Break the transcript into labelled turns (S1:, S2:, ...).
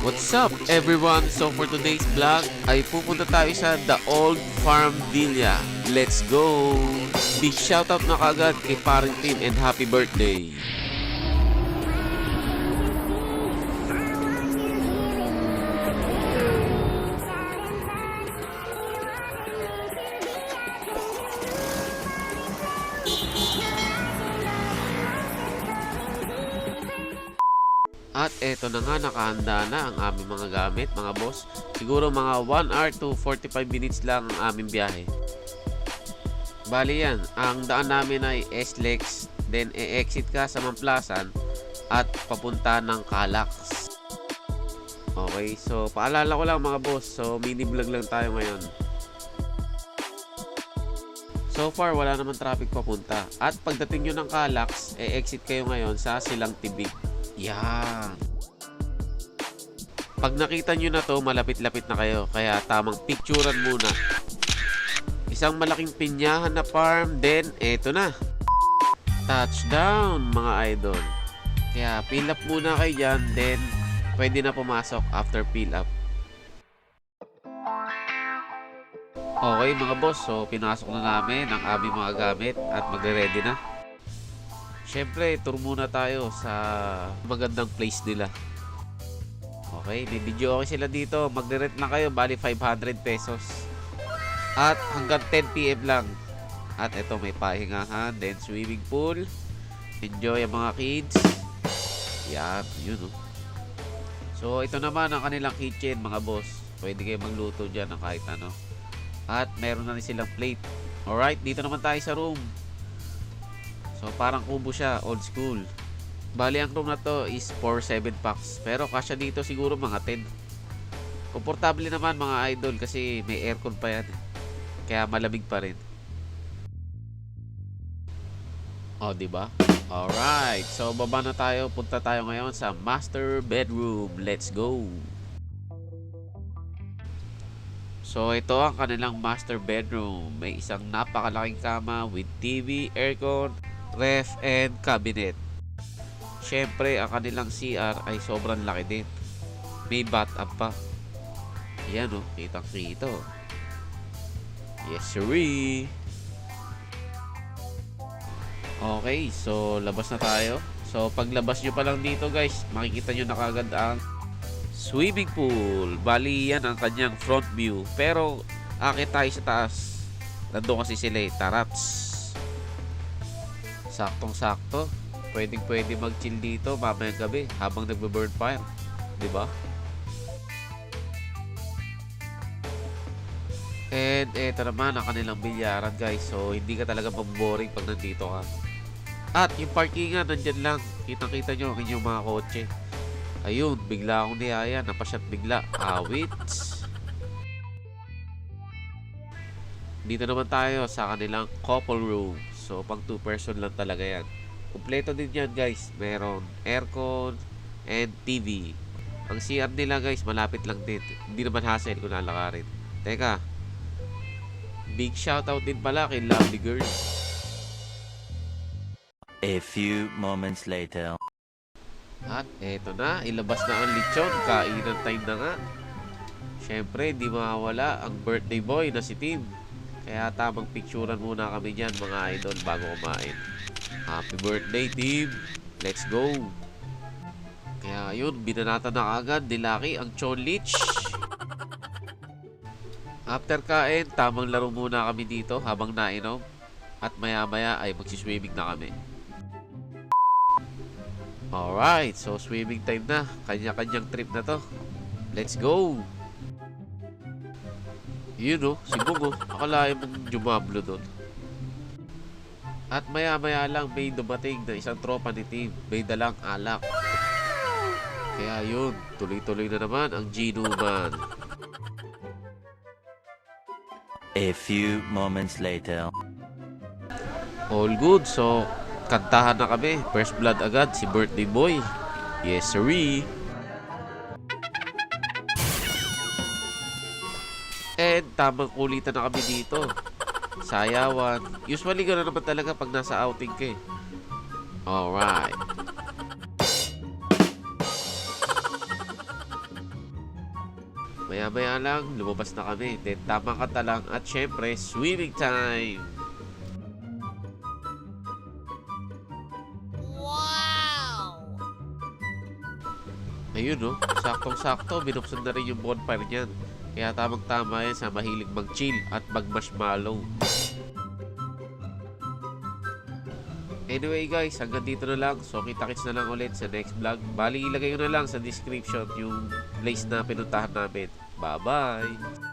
S1: What's up everyone? So for today's vlog ay pupunta tayo sa The Old Farm Villa. Let's go! Big shoutout na kagad kay paring team and happy birthday! At eto na nga, nakahanda na ang aming mga gamit, mga boss. Siguro mga 1 hour to 45 minutes lang ang aming biyahe. Bali yan, ang daan namin ay SLEX, then e-exit ka sa Mamplasan at papunta ng Calax. Okay, so paalala ko lang mga boss, so mini vlog lang tayo ngayon. So far, wala naman traffic papunta. At pagdating nyo ng Calax, e-exit kayo ngayon sa Silang Tibig. Yan. Pag nakita nyo na to, malapit-lapit na kayo. Kaya tamang picturean muna. Isang malaking pinyahan na farm, then eto na. Touchdown, mga idol. Kaya fill up muna kayo dyan, then pwede na pumasok after fill up. Okay mga boss, so pinasok na namin ang aming mga gamit at magre-ready na. Siyempre, tour muna tayo sa magandang place nila. Okay, may video okay sila dito. Magre-rent na kayo, bali 500 pesos. At hanggang 10pm lang. At ito may pahingahan, then swimming pool. Enjoy ang mga kids. Yan, yun oh. So, ito naman ang kanilang kitchen, mga boss. Pwede kayo magluto dyan ng kahit ano. At meron na rin silang plate. Alright, dito naman tayo sa room. So parang kubo siya, old school. Bali ang room na to is for 7 packs. Pero kasya dito siguro mga 10. Komportable naman mga idol kasi may aircon pa yan. Kaya malamig pa rin. Oh, di ba? Alright. So baba na tayo. Punta tayo ngayon sa master bedroom. Let's go. So ito ang kanilang master bedroom. May isang napakalaking kama with TV, aircon, ref, and cabinet. Siyempre, ang kanilang CR ay sobrang laki din. May bathtub pa. Ayan o, oh, kitang kito. Yes, siree. Okay, so labas na tayo. So paglabas nyo pa lang dito guys, makikita nyo na kagad ang swimming pool. Bali yan ang kanyang front view. Pero akit tayo sa taas. Nandun kasi sila eh, tarats. Saktong sakto. Pwedeng pwede mag-chill dito mamayang gabi habang nagbe-burn fire. 'Di ba? And eto naman ang kanilang bilyaran guys. So hindi ka talaga maboboring pag nandito ka. At yung parkingan nandyan lang. Kitang-kita nyo ang inyong mga kotse. Ayun, bigla akong niyaya. Napasyat bigla. Awits. Dito naman tayo sa kanilang couple room. So, pang 2 person lang talaga yan. Kompleto din yan guys. Meron aircon and TV. Ang CR nila guys, malapit lang din. Hindi naman hassle kung lalakarin. Teka. Big shoutout din pala kay Lovely Girl.
S2: A few moments later.
S1: At eto na, ilabas na ang lechon. Kainan time na nga. Siyempre, di mawawala ang birthday boy na si Tim. Kaya tamang picturean muna kami dyan mga idol bago kumain. Happy birthday, Tim! Let's go! Kaya yun, binanata na agad ni Lucky ang chonlich. After kain, tamang laro muna kami dito habang nainom. At maya maya ay magsiswimming na kami. Alright, so swimming time na. Kanya-kanyang trip na to. Let's go! Yun o, si Bong o. Akalain mong jumablo doon. At maya-maya lang may dumating na isang tropa ni Tim. May dalang alak. Kaya yun, tuloy-tuloy na naman ang Gino Man.
S2: A few moments later.
S1: All good, so kantahan na kami. First blood agad, si birthday boy. Yes, sirree. And tamang kulitan na kami dito. Sayawan. Usually gano'n naman talaga pag nasa outing ka eh. Alright. Maya-maya lang, lumabas na kami. Then, tamang kanta lang. At syempre, swimming time! Ayun no, saktong-sakto, binuksan na rin yung bonfire niyan. Kaya tamang-tama yan sa mahilig mag-chill at mag-marshmallow. Anyway guys, hanggang dito na lang. So kita-kits na lang ulit sa next vlog. Bali, ilagay ko na lang sa description yung place na pinuntahan namin. Bye-bye!